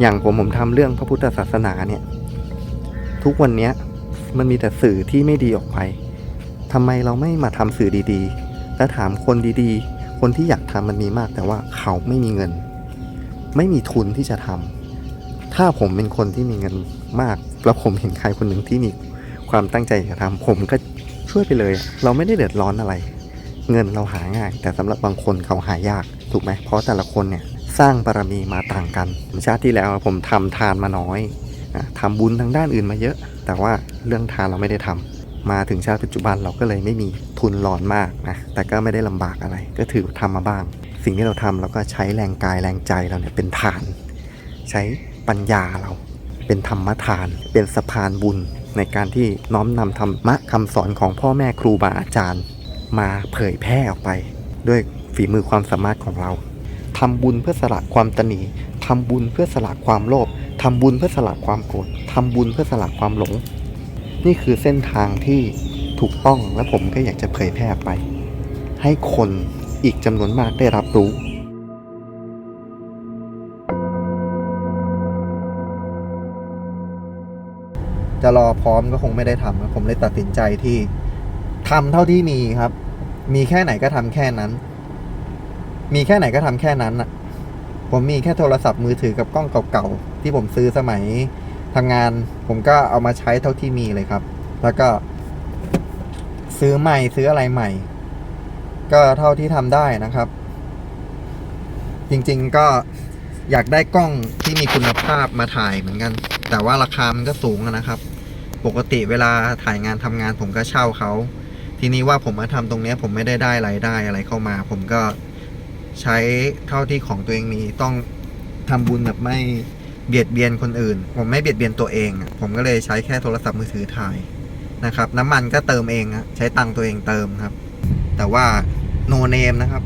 อย่างผมผมทำเรื่องพระพุทธศาสนาเนี่ย ทุกวันเนี้ยมันมีแต่สื่อที่ไม่ดีออกไปทำไมเราไม่มาทำสื่อดีๆ และถามคนดีๆ คนที่อยากทำมันมีมากแต่ว่าเขาไม่มีเงิน ไม่มีทุนที่จะทำถ้าผมเป็นคนที่มีเงินมาก แล้วผมเห็นใครคนหนึ่งที่มีความตั้งใจจะทำผมก็ช่วยไปเลย เราไม่ได้เดือดร้อนอะไร เงินเราหาง่าย แต่สำหรับบางคนเขาหายากถูกไหมเพราะแต่ละคนเนี่ย สร้างบารมีมาต่างกันชาติที่แล้วผมทำทานมาน้อยนะทำบุญทางด้านอื่นมาเยอะ แต่ว่าเรื่องทานเราไม่ได้ทำมาถึงชาติปัจจุบันเราก็เลยไม่มีทุนร้อนมากนะแต่ก็ไม่ได้ลำบากอะไร ก็ถือทำมาบ้าง สิ่งที่เราทำเราก็ใช้แรงกายแรงใจเราเนี่ยเป็นทาน ใช้ปัญญาเราเป็นธรรมทาน เป็นสะพานบุญในการที่น้อมนำธรรมะคำสอนของพ่อแม่ครูบาอาจารย์ มาเผยแพร่ออกไป ด้วยฝีมือความสามารถของเรา ทำบุญเพื่อสละความตนีทำบุญเพื่อสละความโลภทำบุญเพื่อสละความโกรธทำบุญเพื่อสละความหลง นี่คือเส้นทางที่ถูกต้องและผมก็อยากจะเผยแพร่ไป ให้คนอีกจำนวนมากได้รับรู้จะรอพร้อมก็คงไม่ได้ทำครับผมเลยตัดสินใจที่ทำเท่าที่มีครับ มีแค่ไหนก็ทำแค่นั้น มีแค่ไหนก็ทำแค่นั้นอะ ผมมีแค่โทรศัพท์มือถือกับกล้องเก่าๆที่ผมซื้อสมัยทำงาน ผมก็เอามาใช้เท่าที่มีเลยครับ แล้วก็ซื้อใหม่ซื้ออะไรใหม่ ก็เท่าที่ทำได้นะครับ จริงๆก็อยากได้กล้องที่มีคุณภาพมาถ่ายเหมือนกัน แต่ว่าราคามันก็สูงนะครับ ปกติเวลาถ่ายงานทำงานผมก็เช่าเขา ทีนี้ว่าผมมาทำตรงนี้ผมไม่ได้ได้รายได้อะไรเข้ามา ผมก็ ใช้เท่าที่ของตัวเองมีต้องทำบุญแบบไม่เบียดเบียนคนอื่น ผมไม่เบียดเบียนตัวเองอะผมก็เลยใช้แค่โทรศัพท์มือถือถ่ายนะครับ น้ำมันก็เติมเองอะใช้ตังค์ตัวเองเติมครับ แต่ว่าโนเนมนะครับ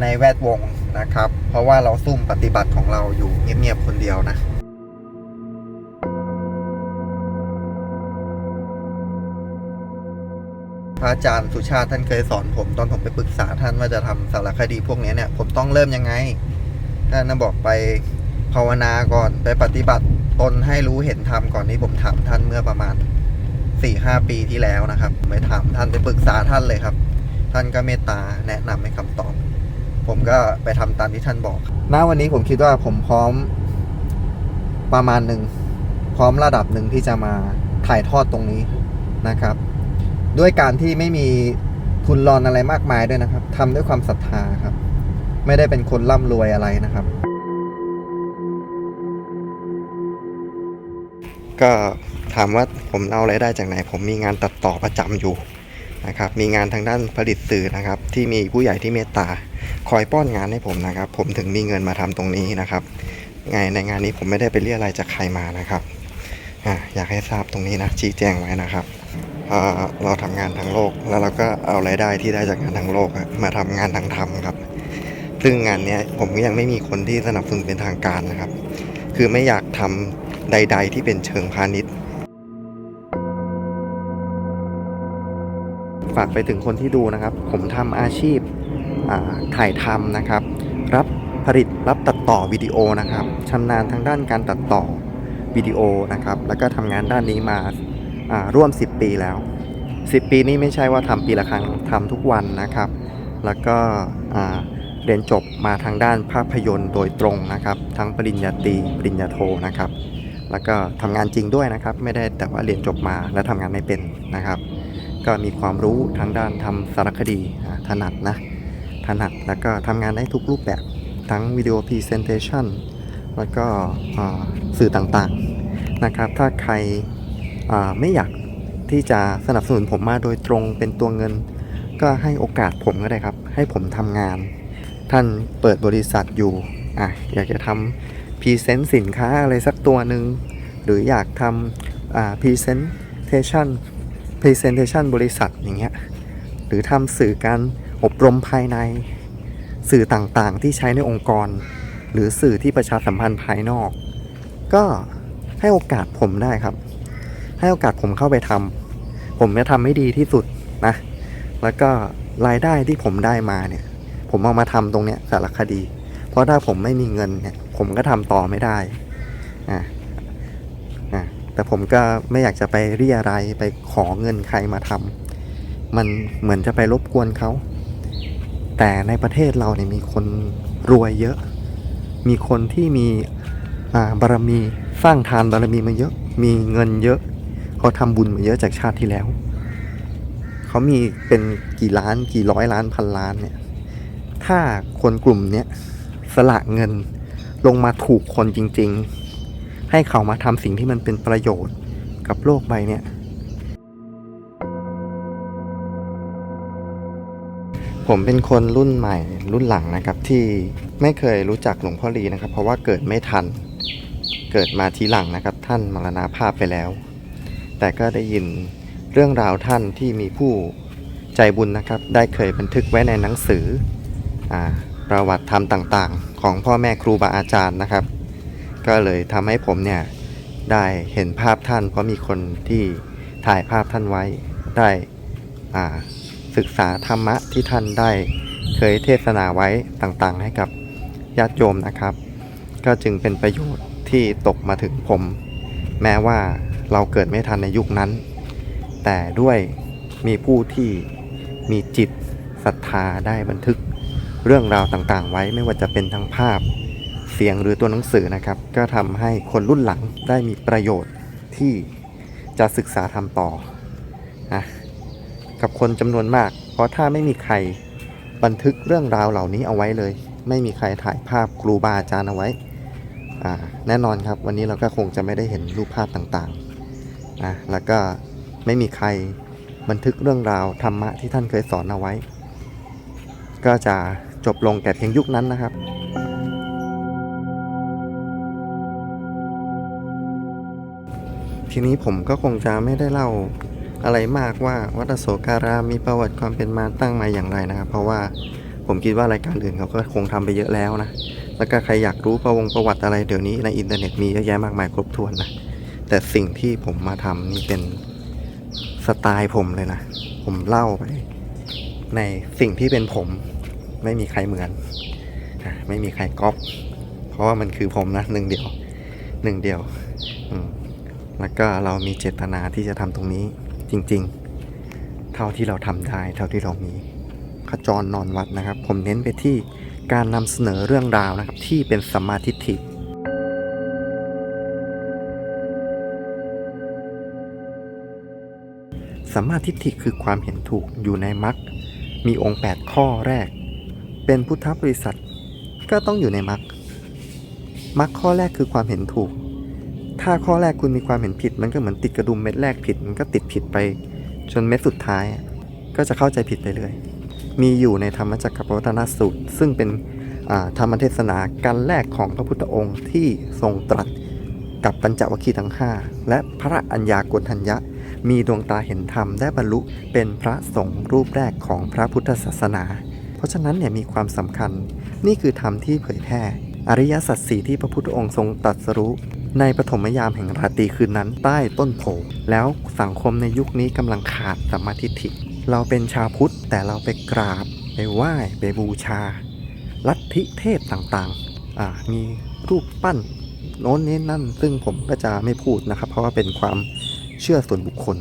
ในแวดวงนะครับ เพราะว่าเราซุ่มปฏิบัติของเราอยู่เงียบๆคนเดียวนะ ระอาจารย์สุชาติท่านเคยสอนผมตอนผมไปปรึกษาท่านว่าจะทำสารคดีพวกนี้เนี่ยผมต้องเริ่มยังไงท่านนะบอกไปภาวนาก่อนไปปฏิบัติตนให้รู้เห็นธรรมก่อนนี้ผมถามท่านเมื่อประมาณสี่ห้าปีที่แล้วนะครับไปถามท่านไปปรึกษาท่านเลยครับ ท่านก็เมตตาแนะนำให้คำตอบ ผมก็ไปทำตามที่ท่านบอกณวันนี้ผมคิดว่าผมพร้อมประมาณหนึ่งพร้อมระดับหนึ่งที่จะมาถ่ายทอดตรงนี้นะครับ ด้วยการที่ไม่มีทุนรอนอะไรมากมายด้วยนะครับทำด้วยความศรัทธาครับ ไม่ได้เป็นคนร่ำรวยอะไรนะครับ ก็ถามว่าผมเอารายได้จากไหน ผมมีงานตัดต่อประจำอยู่นะครับ มีงานทางด้านผลิตสื่อนะครับ ที่มีผู้ใหญ่ที่เมตตา คอยป้อนงานให้ผมนะครับ ผมถึงมีเงินมาทำตรงนี้นะครับไงในงานนี้ผมไม่ได้ไปเรียอะไรจากใครมานะครับออยากให้ทราบตรงนี้นะชี้แจงไว้นะครับ เราทำงานทางโลก แล้วเราก็เอารายได้ที่ได้จากงานทางโลกมาทำงานทางธรรมครับ ซึ่งงานนี้ผมก็ยังไม่มีคนที่สนับสนุนเป็นทางการนะครับ คือไม่อยากทำใด ๆ ที่เป็นเชิงพาณิชย์ฝากไปถึงคนที่ดูนะครับ ผมทำอาชีพถ่ายทำนะครับ รับผลิตรับตัดต่อวิดีโอนะครับชำนาญทางด้านการตัดต่อวิดีโอนะครับ แล้วก็ทำงานด้านนี้มา ร่วม 10 ปีแล้ว 10 ปีนี้ไม่ใช่ว่าทำปีละครั้งทำทุกวันนะครับ แล้วก็เรียนจบมาทางด้านภาพยนตร์โดยตรงนะครับ ทั้งปริญญาตรีปริญญาโทนะครับ แล้วก็ทำงานจริงด้วยนะครับ ไม่ได้แต่ว่าเรียนจบมาแล้วทำงานไม่เป็นนะครับ ก็มีความรู้ทางด้านทำสารคดีถนัดนะถนัดแล้วก็ทำงานได้ทุกรูปแบบทั้งวิดีโอพรีเซนเทชันแล้วก็สื่อต่างๆนะครับ ถ้าใคร ไม่อยากที่จะสนับสนุนผมมาโดยตรงเป็นตัวเงิน ก็ให้โอกาสผมก็ได้ครับ ให้ผมทำงาน ท่านเปิดบริษัทอยู่อะอยากจะทำพรีเซนต์สินค้าอะไรสักตัวหนึ่งหรืออยากทำพรีเซนเทชันพรีเซนเทชันบริษัทอย่างเงี้ยหรือทำสื่อการอบรมภายใน สื่อต่างๆที่ใช้ในองค์กร หรือสื่อที่ประชาสัมพันธ์ภายนอก ก็ให้โอกาสผมได้ครับ ให้โอกาสผมเข้าไปทำผมจะทำให้ดีที่สุดนะ แล้วก็รายได้ที่ผมได้มาเนี่ย ผมเอามาทำตรงเนี้ยสารคดี เพราะถ้าผมไม่มีเงินเนี่ย ผมก็ทำต่อไม่ได้อะอะแต่ผมก็ไม่อยากจะไปเรียอะไรไปขอเงินใครมาทำมันเหมือนจะไปรบกวนเขา แต่ในประเทศเราเนี่ยมีคนรวยเยอะ มีคนที่มีอ่าบารมีสร้างทานบารมีมาเยอะ มีเงินเยอะ เขาทำบุญมาเยอะจากชาติที่แล้ว เขามีเป็นกี่ล้านกี่ร้อยล้านพันล้านเนี่ย ถ้าคนกลุ่มเนี้ยสละเงินลงมาถูกคนจริง ๆ ให้เขามาทำสิ่งที่มันเป็นประโยชน์กับโลกใบเนี้ยผมเป็นคนรุ่นใหม่รุ่นหลังนะครับที่ไม่เคยรู้จักหลวงพ่อลีนะครับ เพราะว่าเกิดไม่ทัน เกิดมาทีหลังนะครับ ท่านมรณาภาพไปแล้ว แต่ก็ได้ยินเรื่องราวท่านที่มีผู้ใจบุญนะครับ ได้เคยบันทึกไว้ในหนังสืออประวัติธรรมต่างๆ ของพ่อแม่ครูบาอาจารย์นะครับ ก็เลยทำให้ผมเนี่ยได้เห็นภาพท่าน เพราะมีคนที่ถ่ายภาพท่านไว้ได้ศึกษาธรรมะที่ท่านได้เคยเทศนาไว้ต่างๆ ให้กับญาติโยมนะครับ ก็จึงเป็นประโยชน์ที่ตกมาถึงผม แม้ว่า เราเกิดไม่ทันในยุคนั้น แต่ด้วยมีผู้ที่มีจิตศรัทธาได้บันทึกเรื่องราวต่างๆ ไว้ไม่ว่าจะเป็นทั้งภาพ เสียงหรือตัวหนังสือนะครับ ก็ทำให้คนรุ่นหลังได้มีประโยชน์ที่จะศึกษาทำต่อนะกับคนจำนวนมาก เพราะถ้าไม่มีใครบันทึกเรื่องราวเหล่านี้เอาไว้เลย ไม่มีใครถ่ายภาพครูบาอาจารย์เอาไว้แน่นอนครับ วันนี้เราก็คงจะไม่ได้เห็นรูปภาพต่างๆ นะแล้วก็ไม่มีใครบันทึกเรื่องราวธรรมะที่ท่านเคยสอนเอาไว้ ก็จะจบลงแก่เพียงยุคนั้นนะครับทีนี้ผมก็คงจะไม่ได้เล่าอะไรมากว่าวัดโศการามมีประวัติความเป็นมาตั้งมาอย่างไรนะครับ เพราะว่าผมคิดว่ารายการอื่นเขาก็คงทำไปเยอะแล้วนะ แล้วก็ใครอยากรู้ประวงประวัติอะไรเดี๋ยวนี้ในอินเทอร์เน็ตมีเยอะแยะมากมายครบถ้วนนะ แต่สิ่งที่ผมมาทำนี่เป็นสไตล์ผมเลยนะ ผมเล่าไป ในสิ่งที่เป็นผม ไม่มีใครเหมือนไม่มีใครก๊อปเพราะว่ามันคือผมนะหนึ่งเดียวหนึ่งเดียวแล้วก็เรามีเจตนาที่จะทำตรงนี้จริง ๆ เท่าที่เราทำได้เท่าที่เรามีขจรนอนวัดนะครับ ผมเน้นไปที่การนำเสนอเรื่องราวนะครับ ที่เป็นสัมมาทิฏฐิ สัมมาทิฏฐิคือความเห็นถูกอยู่ในมรรคมีองค์ 8 ข้อแรก เป็นพุทธบริษัท ก็ต้องอยู่ในมรรคมรรคข้อแรกคือความเห็นถูก ถ้าข้อแรกคุณมีความเห็นผิด มันก็เหมือนติดกระดุมเม็ดแรกผิด มันก็ติดผิดไปจนเม็ดสุดท้าย ก็จะเข้าใจผิดไปเลย มีอยู่ในธรรมจักรปวัตนสูตร ซึ่งเป็นธรรมเทศนาการแรกของพระพุทธองค์ที่ทรงตรัสกับปัญจวัคคีย์ทั้ง 5 และพระอัญญากณทัญญะ มีดวงตาเห็นธรรมได้บรรลุเป็นพระสงฆ์รูปแรกของพระพุทธศาสนา เพราะฉะนั้นเนี่ยมีความสำคัญ นี่คือธรรมที่เผยแพร่ อริยสัจสี่ที่พระพุทธองค์ทรงตรัสรู้ในปฐมยามแห่งราตรีคืนนั้นใต้ต้นโพธิ์แล้วสังคมในยุคนี้กำลังขาดสัมมาทิฏฐิ เราเป็นชาวพุทธแต่เราไปกราบ ไปไหว้ไปบูชา ลัทธิเทพต่างๆ มีรูปปั้น โน้นนี้นั่น ซึ่งผมก็จะไม่พูดนะครับ เพราะว่าเป็นความ เชื่อส่วนบุคคล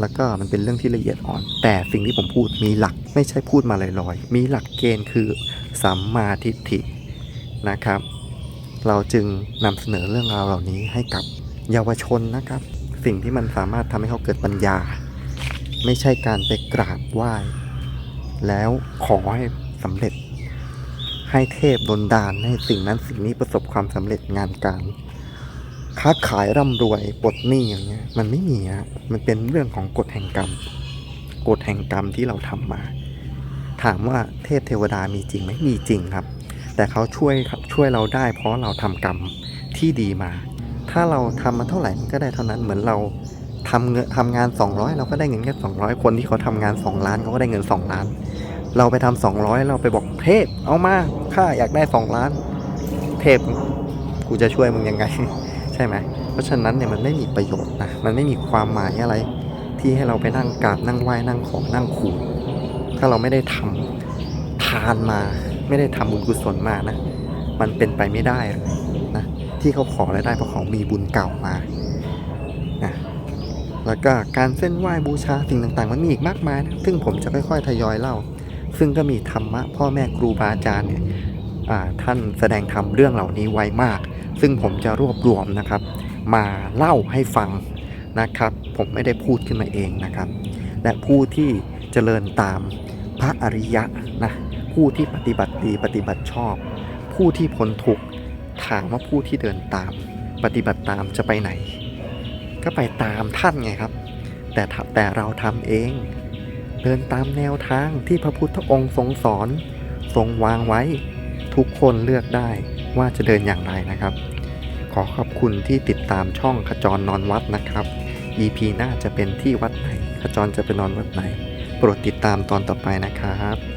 แล้วก็มันเป็นเรื่องที่ละเอียดอ่อน แต่สิ่งที่ผมพูดมีหลักไม่ใช่พูดมาลอยๆ มีหลักเกณฑ์คือสัมมาทิฏฐินะครับ เราจึงนำเสนอเรื่องราวเหล่านี้ให้กับเยาวชนนะครับ สิ่งที่มันสามารถทำให้เขาเกิดปัญญา ไม่ใช่การไปกราบไหว้ แล้วขอให้สำเร็จให้เทพดลดานให้สิ่งนั้นสิ่งนี้ประสบความสำเร็จงานการ ค้าขายร่ำรวยปลดหนี้อย่างเงี้ยมันไม่มีฮะมันเป็นเรื่องของกฎแห่งกรรมกฎแห่งกรรมที่เราทำมา ถามว่าเทพเทวดามีจริงไหมมีจริงครับ แต่เขาช่วยช่วยเราได้ เพราะเราทำกรรมที่ดีมา ถ้าเราทำมาเท่าไหร่มันก็ได้เท่านั้นเหมือนเราทำเงินทำงาน 200 เราก็ได้เงินแค่200 คนที่เขาทำงาน 2 ล้านเขาก็ได้เงิน 2 ล้าน เราไปทำ200 เราไปบอกเทพเอามาข้าอยากได้ 2 ล้าน เทพกูจะช่วยมึงยังไง ใช่ไหมเพราะฉะนั้นเนี่ยมันไม่มีประโยชน์นะมันไม่มีความหมายอะไร ที่ให้เราไปนั่งกราบนั่งไหว้นั่งขอนั่งขูดถ้าเราไม่ได้ทำทานมา ไม่ได้ทำบุญกุศลมานะมันเป็นไปไม่ได้เลยนะที่เขาขอแล้วได้เพราะเขามีบุญเก่ามานะแล้วก็การเส้นไหว้บูชาสิ่งต่างๆ มันมีอีกมากมายนะซึ่งผมจะค่อยๆทยอยเล่า ซึ่งก็มีธรรมะพ่อแม่ครูบาอาจารย์เนี่ยท่านแสดงธรรมเรื่องเหล่านี้ไว้มาก ซึ่งผมจะรวบรวมนะครับ มาเล่าให้ฟังนะครับ ผมไม่ได้พูดขึ้นมาเองนะครับ และผู้ที่เจริญตามพระอริยะนะผู้ที่ปฏิบัติดีปฏิบัติชอบ ผู้ที่พ้นทุกข์ถามว่าผู้ที่เดินตาม ปฏิบัติตามจะไปไหน ก็ไปตามท่านไงครับ แต่แต่เราทำเอง เดินตามแนวทางที่พระพุทธองค์ทรงสอน ทรงวางไว้ ทุกคนเลือกได้ ว่าจะเดินอย่างไรนะครับ ขอขอบคุณที่ติดตามช่องขจรนอนวัดนะครับ EP หน้าจะเป็นที่วัดไหน ขจรจะไปนอนวัดไหน โปรดติดตามตอนต่อไปนะครับ